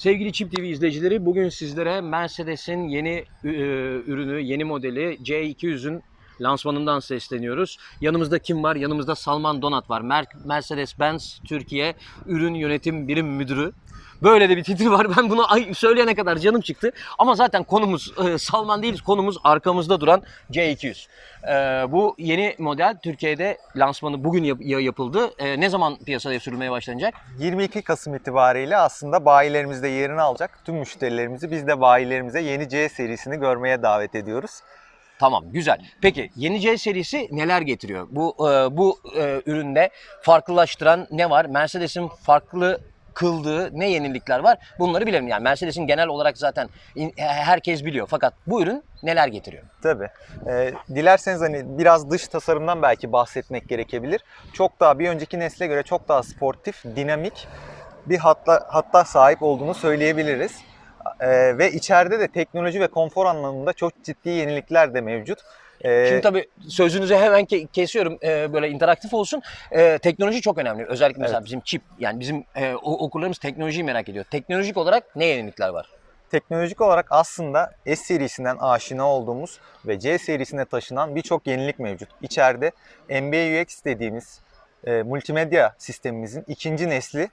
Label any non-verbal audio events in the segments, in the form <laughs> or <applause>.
Sevgili Çip TV izleyicileri bugün sizlere Mercedes'in yeni e, ürünü, yeni modeli C200'ün lansmanından sesleniyoruz. Yanımızda kim var? Yanımızda Salman Donat var. Mer- Mercedes-Benz Türkiye Ürün Yönetim Birim Müdürü. Böyle de bir titri var. Ben bunu ay, söyleyene kadar canım çıktı. Ama zaten konumuz e, Salman değil, konumuz arkamızda duran C200. E, bu yeni model Türkiye'de lansmanı bugün yap- yapıldı. E, ne zaman piyasaya sürülmeye başlanacak? 22 Kasım itibariyle aslında bayilerimizde yerini alacak tüm müşterilerimizi biz de bayilerimize yeni C serisini görmeye davet ediyoruz. Tamam güzel. Peki yeni C serisi neler getiriyor? Bu e, bu e, üründe farklılaştıran ne var? Mercedes'in farklı kıldığı ne yenilikler var? Bunları bilelim. Yani Mercedes'in genel olarak zaten herkes biliyor. Fakat bu ürün neler getiriyor? Tabii. Ee, dilerseniz hani biraz dış tasarımdan belki bahsetmek gerekebilir. Çok daha bir önceki nesle göre çok daha sportif, dinamik bir hatta hatta sahip olduğunu söyleyebiliriz. Ee, ve içeride de teknoloji ve konfor anlamında çok ciddi yenilikler de mevcut. Ee, Şimdi tabii sözünüzü hemen ke- kesiyorum e, böyle interaktif olsun. E, teknoloji çok önemli. Özellikle mesela Evet. bizim çip yani bizim e, o- okurlarımız teknolojiyi merak ediyor. Teknolojik olarak ne yenilikler var? Teknolojik olarak aslında S serisinden aşina olduğumuz ve C serisine taşınan birçok yenilik mevcut. İçeride MBUX dediğimiz e, multimedya sistemimizin ikinci nesli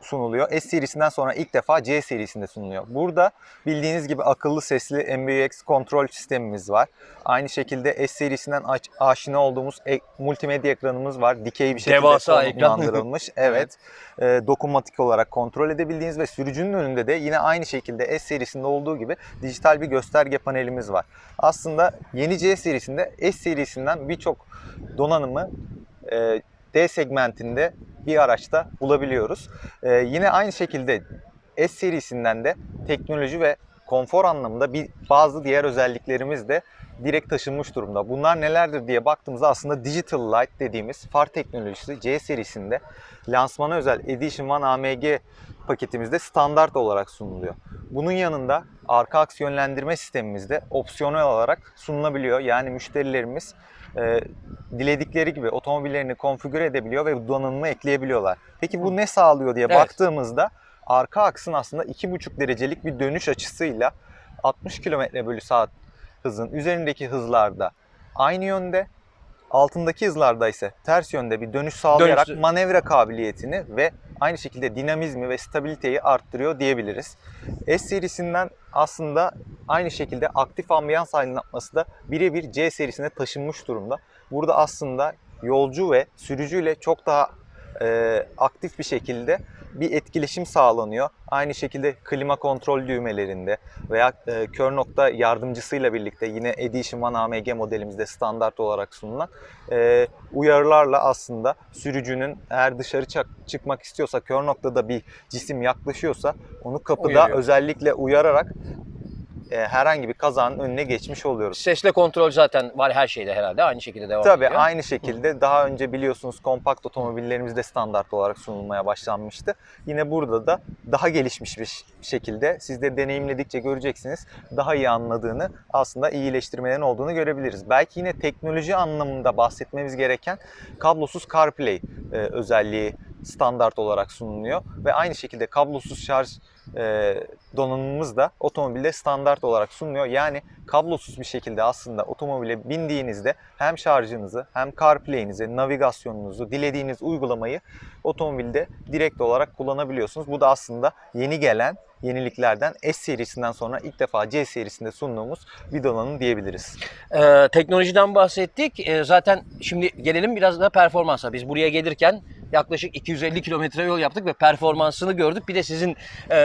sunuluyor. S serisinden sonra ilk defa C serisinde sunuluyor. Burada bildiğiniz gibi akıllı sesli MBUX kontrol sistemimiz var. Aynı şekilde S serisinden aşina olduğumuz e- multimedya ekranımız var. Dikey bir şekilde Devasa ekran. konumlandırılmış. <laughs> evet. E, dokunmatik olarak kontrol edebildiğiniz ve sürücünün önünde de yine aynı şekilde S serisinde olduğu gibi dijital bir gösterge panelimiz var. Aslında yeni C serisinde S serisinden birçok donanımı e, D segmentinde bir araçta bulabiliyoruz. E, yine aynı şekilde S serisinden de teknoloji ve konfor anlamında bir bazı diğer özelliklerimiz de direkt taşınmış durumda. Bunlar nelerdir diye baktığımızda aslında Digital Light dediğimiz far teknolojisi C serisinde lansmana özel Edition One AMG paketimizde standart olarak sunuluyor. Bunun yanında arka aks yönlendirme sistemimizde opsiyonel olarak sunulabiliyor. Yani müşterilerimiz e, diledikleri gibi otomobillerini konfigüre edebiliyor ve donanımı ekleyebiliyorlar. Peki bu ne sağlıyor diye Evet. baktığımızda arka aksın aslında 2,5 derecelik bir dönüş açısıyla 60 km bölü saat hızın üzerindeki hızlarda aynı yönde altındaki hızlarda ise ters yönde bir dönüş sağlayarak Dönüş- manevra kabiliyetini ve aynı şekilde dinamizmi ve stabiliteyi arttırıyor diyebiliriz. S serisinden aslında aynı şekilde aktif ambiyans aydınlatması da birebir C serisine taşınmış durumda. Burada aslında yolcu ve sürücüyle çok daha e, aktif bir şekilde bir etkileşim sağlanıyor. Aynı şekilde klima kontrol düğmelerinde veya e, kör nokta yardımcısıyla birlikte yine Edition One AMG modelimizde standart olarak sunulan e, uyarılarla aslında sürücünün eğer dışarı çıkmak istiyorsa kör noktada bir cisim yaklaşıyorsa onu kapıda Uyarıyor. özellikle uyararak e, herhangi bir kazanın önüne geçmiş oluyoruz. Sesle kontrol zaten var her şeyde herhalde. Aynı şekilde devam Tabii ediyor. aynı şekilde daha önce biliyorsunuz kompakt otomobillerimizde standart olarak sunulmaya başlanmıştı. Yine burada da daha gelişmiş bir şekilde siz de deneyimledikçe göreceksiniz daha iyi anladığını aslında iyileştirmelerin olduğunu görebiliriz. Belki yine teknoloji anlamında bahsetmemiz gereken kablosuz CarPlay e, özelliği standart olarak sunuluyor ve aynı şekilde kablosuz şarj e, donanımımız da otomobilde standart olarak sunuluyor. Yani kablosuz bir şekilde aslında otomobile bindiğinizde hem şarjınızı hem CarPlay'inizi, navigasyonunuzu, dilediğiniz uygulamayı otomobilde direkt olarak kullanabiliyorsunuz. Bu da aslında yeni gelen yeniliklerden S serisinden sonra ilk defa C serisinde sunduğumuz bir donanım diyebiliriz. Ee, teknolojiden bahsettik. Ee, zaten şimdi gelelim biraz da performansa. Biz buraya gelirken yaklaşık 250 kilometre yol yaptık ve performansını gördük. Bir de sizin e,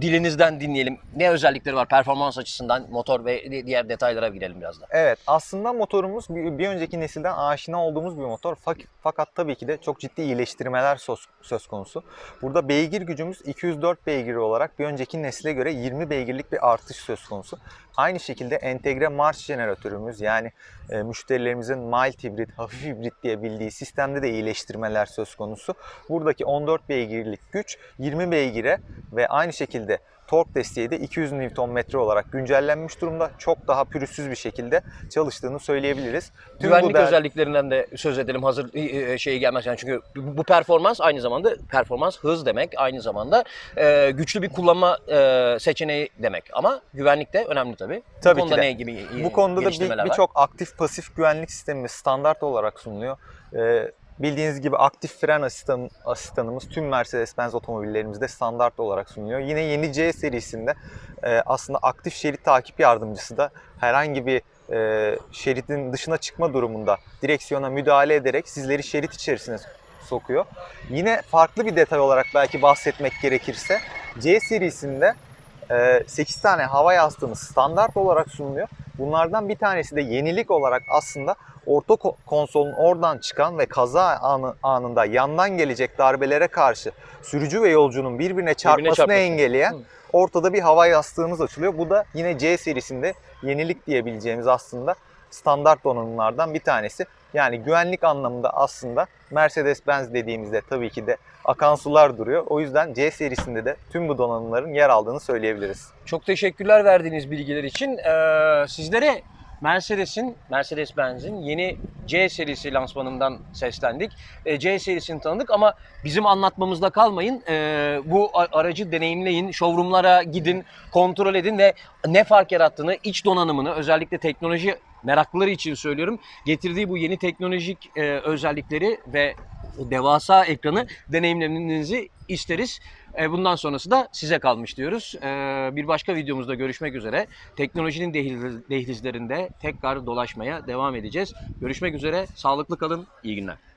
dilinizden dinleyelim. Ne özellikleri var performans açısından motor ve di- diğer detaylara girelim biraz da. Evet aslında motorumuz bir, önceki nesilden aşina olduğumuz bir motor Fak- fakat tabii ki de çok ciddi iyileştirmeler söz konusu. Burada beygir gücümüz 204 beygir olarak bir önceki nesile göre 20 beygirlik bir artış söz konusu. Aynı şekilde entegre marş jeneratörümüz yani e, müşterilerimizin mild hibrit, hafif hibrit diye bildiği sistemde de iyileştirmeler söz konusu. Buradaki 14 beygirlik güç 20 beygire ve aynı şekilde tork desteği de 200 Nm olarak güncellenmiş durumda. Çok daha pürüzsüz bir şekilde çalıştığını söyleyebiliriz. Tüm Güvenlik değer- özelliklerinden de söz edelim hazır e, şeyi gelmez. Yani çünkü bu performans aynı zamanda performans hız demek. Aynı zamanda e, güçlü bir kullanma e, seçeneği demek. Ama güvenlik de önemli tabii. Tabii bu konuda ki de. ne gibi Bu konuda da geliştirmeler bir- birçok aktif pasif güvenlik sistemi standart olarak sunuluyor. Ee, bildiğiniz gibi aktif fren asistan, asistanımız tüm Mercedes-Benz otomobillerimizde standart olarak sunuluyor. Yine yeni C serisinde e, aslında aktif şerit takip yardımcısı da herhangi bir e, şeridin dışına çıkma durumunda direksiyona müdahale ederek sizleri şerit içerisine sokuyor. Yine farklı bir detay olarak belki bahsetmek gerekirse C serisinde 8 tane hava yastığımız standart olarak sunuluyor. Bunlardan bir tanesi de yenilik olarak aslında orta ko- konsolun oradan çıkan ve kaza anı, anında yandan gelecek darbelere karşı sürücü ve yolcunun birbirine çarpmasını çarpması. engelleyen Hı. ortada bir hava yastığımız açılıyor. Bu da yine C serisinde yenilik diyebileceğimiz aslında standart donanımlardan bir tanesi. Yani güvenlik anlamında aslında Mercedes-Benz dediğimizde tabii ki de akan sular duruyor. O yüzden C serisinde de tüm bu donanımların yer aldığını söyleyebiliriz. Çok teşekkürler verdiğiniz bilgiler için. Ee, sizlere Mercedes'in, Mercedes-Benz'in yeni C serisi lansmanından seslendik. Ee, C serisini tanıdık ama bizim anlatmamızda kalmayın. Ee, bu aracı deneyimleyin, showroomlara gidin, kontrol edin ve ne fark yarattığını, iç donanımını özellikle teknoloji meraklıları için söylüyorum. Getirdiği bu yeni teknolojik e, özellikleri ve devasa ekranı deneyimlemenizi isteriz. E, Bundan sonrası da size kalmış diyoruz. E, Bir başka videomuzda görüşmek üzere. Teknolojinin dehliz- dehlizlerinde tekrar dolaşmaya devam edeceğiz. Görüşmek üzere. Sağlıklı kalın. İyi günler.